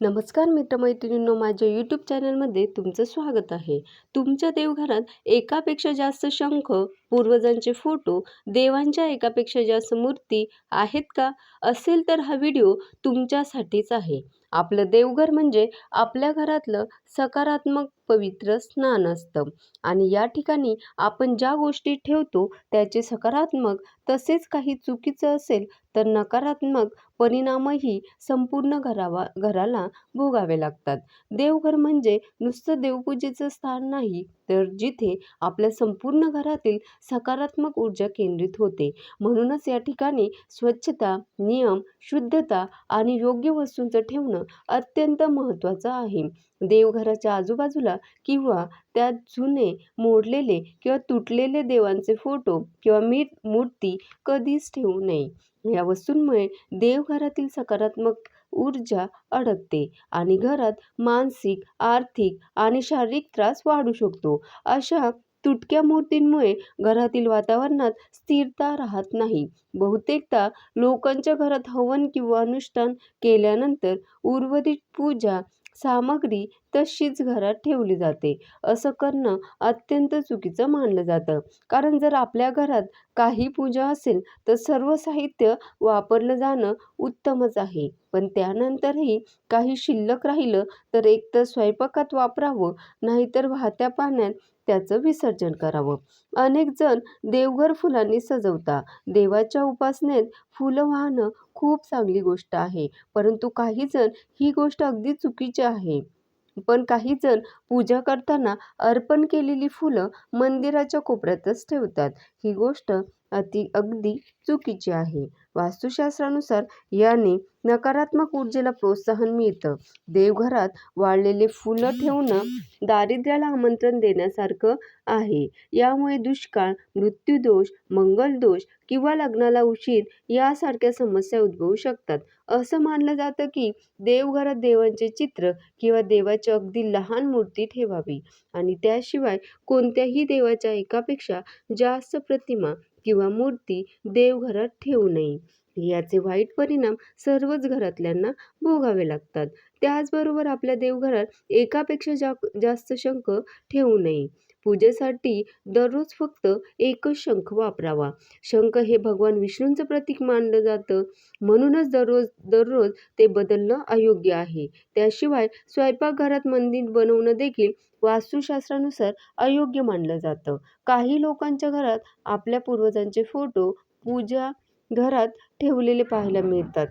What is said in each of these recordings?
नमस्कार मित्रमैत्रिणींनो माझ्या यूट्यूब चॅनलमध्ये तुमचं स्वागत आहे. तुमच्या देवघरात एकापेक्षा जास्त शंख पूर्वजांचे फोटो देवांच्या एकापेक्षा जास्त मूर्ती आहेत का? असेल तर हा व्हिडिओ तुमच्यासाठीच आहे. आपलं देवघर म्हणजे आपल्या घरातलं सकारात्मक पवित्र स्नान असतं. आणि या ठिकाणी आपण ज्या गोष्टी ठेवतो त्याचे सकारात्मक तसेच काही चुकीचं असेल तर नकारात्मक परिणामही संपूर्ण घरावा घराला भोगावे लागतात. देवघर म्हणजे नुसतं देवपूजेचं स्थान नाही तर जिथे आपल्या संपूर्ण घरातील सकारात्मक ऊर्जा केंद्रित होते. म्हणूनच या ठिकाणी स्वच्छता नियम शुद्धता आणि योग्य वस्तूंचं ठेवणं अत्यंत महत्त्वाचं आहे. देवघराच्या आजूबाजूला किंवा त्यात जुने मोडलेले किंवा तुटलेले देवांचे फोटो किंवा मीठ मूर्ती कधीच ठेवू नये. या वस्तूंमुळे देवघरातील सकारात्मक ऊर्जा अडकते आणि घरात मानसिक आर्थिक आणि शारीरिक त्रास वाढू शकतो. अशा तुटक्या मूर्तींमुळे घरातील वातावरणात स्थिरता राहत नाही. बहुतेकदा लोकांच्या घरात हवन किंवा अनुष्ठान केल्यानंतर उर्वरित पूजा सामग्री तशीच घरात ठेवली जाते. असं करणं अत्यंत चुकीचं मानलं जातं. कारण जर आपल्या घरात काही पूजा असेल तर सर्व साहित्य वापरलं जाणं उत्तमच आहे. पण त्यानंतरही काही शिल्लक राहिलं तर एकतर स्वयंपाकात वापरावं नाहीतर वाहत्या पाण्यात त्याचं विसर्जन करावं. अनेक जण देवघर फुलांनी सजवता देवाच्या उपासनेत फुलं वाहणं खूप चांगली गोष्ट आहे परंतु काही जण ही गोष्ट अगदी चुकीची आहे. पण काही जण पूजा करताना अर्पण केलेली फुलं मंदिराच्या कोपऱ्यातच ठेवतात. ही गोष्ट अति अगदी चुकीची आहे. वास्तुशास्त्रानुसार याने नकारात्मक ऊर्जेला प्रोत्साहन मिळतं. देवघरात वाळलेले फुलं ठेवणं दारिद्र्याला आमंत्रण देण्यासारखं आहे. यामुळे दुष्काळ मृत्यूदोष मंगलदोष किंवा लग्नाला उशीर यासारख्या समस्या उद्भवू शकतात. असं मानलं जातं की देवघरात देवांचे चित्र किंवा देवाची अगदी लहान मूर्ती ठेवावी आणि त्याशिवाय कोणत्याही देवाच्या एकापेक्षा जास्त प्रतिमा किंवा मूर्ती देवघरात ठेवू नये. याचे वाईट परिणाम सर्वच घरातल्यांना भोगावे लागतात. त्याचबरोबर आपल्या देवघरात एकापेक्षा जा जास्त शंख ठेवू नये. पूजेसाठी दररोज फक्त एकच शंख वापरावा. शंख हे भगवान विष्णूंचं प्रतीक मानलं जातं. म्हणूनच दररोज दररोज ते बदलणं अयोग्य आहे. त्याशिवाय स्वयंपाकघरात मंदिर बनवणं देखील वास्तुशास्त्रानुसार अयोग्य मानलं जातं. काही लोकांच्या घरात आपल्या पूर्वजांचे फोटो पूजा घरात ठेवलेले पाहायला मिळतात.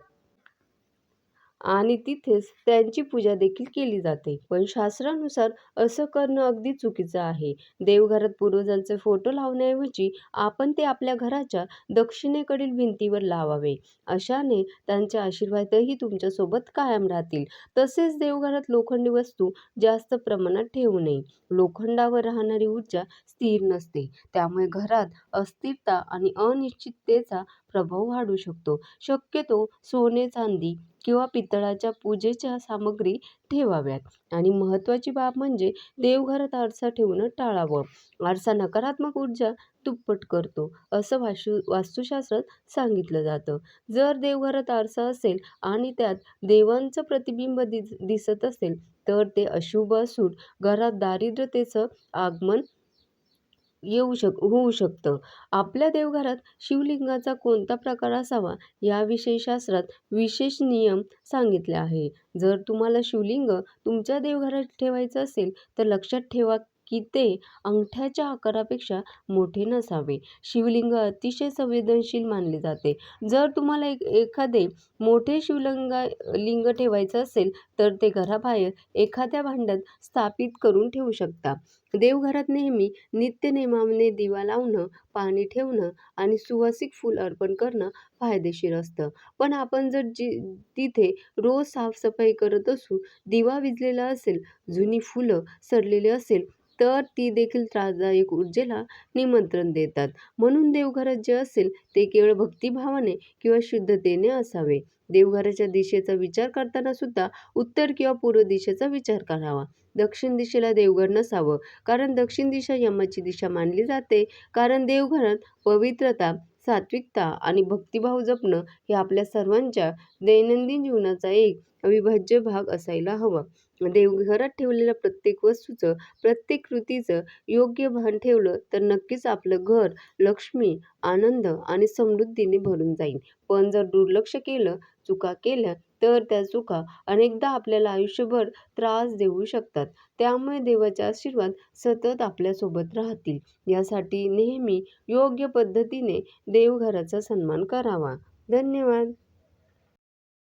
आणि तिथेच त्यांची पूजा देखील केली जाते. पण शास्त्रानुसार असं करणं अगदी चुकीचं आहे. देवघरात पूर्वजांचे फोटो लावण्याऐवजी आपण ते आपल्या घराच्या दक्षिणेकडील भिंतीवर लावावे. अशाने त्यांचे आशीर्वादही तुमच्यासोबत कायम राहतील. तसेच देवघरात लोखंडी वस्तू जास्त प्रमाणात ठेवू नये. लोखंडावर राहणारी ऊर्जा स्थिर नसते. त्यामुळे घरात अस्थिरता आणि अनिश्चिततेचा प्रभाव वाढू शकतो. शक्यतो सोने चांदी किंवा पितळाच्या पूजेच्या सामग्री ठेवाव्यात. आणि महत्त्वाची बाब म्हणजे देवघरात आरसा ठेवणं टाळावं. आरसा नकारात्मक ऊर्जा दुप्पट करतो असं वास्तू वास्तुशास्त्रात सांगितलं जातं. जर देवघरात आरसा असेल आणि त्यात देवांचं प्रतिबिंब दिस दिसत असेल तर ते अशुभ असून घरात दारिद्र्यतेचं आगमन येऊ शक होऊ शकतं. आपल्या देवघरात शिवलिंगाचा कोणता प्रकार असावा याविषयी शास्त्रात विशेष नियम सांगितले आहे. जर तुम्हाला शिवलिंग तुमच्या देवघरात ठेवायचं असेल तर लक्षात ठेवा की ते अंगठ्याच्या आकारापेक्षा मोठे नसावे. शिवलिंग अतिशय संवेदनशील मानले जाते. जर तुम्हाला एक एखादे मोठे शिवलिंगा लिंग ठेवायचं असेल तर ते घराबाहेर एखाद्या भांड्यात स्थापित करून ठेवू शकता. देवघरात नेहमी नित्यनेमाने दिवा लावणं पाणी ठेवणं आणि सुवासिक फूल अर्पण करणं फायदेशीर असतं. पण आपण जर जि तिथे रोज साफसफाई करत असू दिवा विझलेला असेल जुनी फुलं सडलेली असेल तर ती देखील त्रासदायक ऊर्जेला निमंत्रण देतात. म्हणून देवघरात जे असेल ते केवळ भक्तिभावाने किंवा शुद्धतेने असावे. देवघराच्या दिशेचा विचार करताना सुद्धा उत्तर किंवा पूर्व दिशेचा विचार करावा. दक्षिण दिशेला देवघर नसावं कारण दक्षिण दिशा यमाची दिशा मानली जाते. कारण देवघरात पवित्रता सात्विकता आणि भक्तिभाव जपणं हे आपल्या सर्वांच्या दैनंदिन जीवनाचा एक अविभाज्य भाग असायला हवा. म्हणजे देवघरात ठेवलेल्या प्रत्येक वस्तूचं, प्रत्येक कृतीचं योग्य भान ठेवलं तर नक्कीच आपलं घर लक्ष्मी, आनंद आणि समृद्धीने भरून जाईल. पण जर दुर्लक्ष केलं, चुका केल्या तर त्या चुका अनेकदा आपल्याला आयुष्यभर त्रास देऊ शकतात. त्यामुळे देवाचे आशीर्वाद सतत आपल्यासोबत राहतील, यासाठी नेहमी योग्य पद्धतीने देवघराचा सन्मान करावा. धन्यवाद.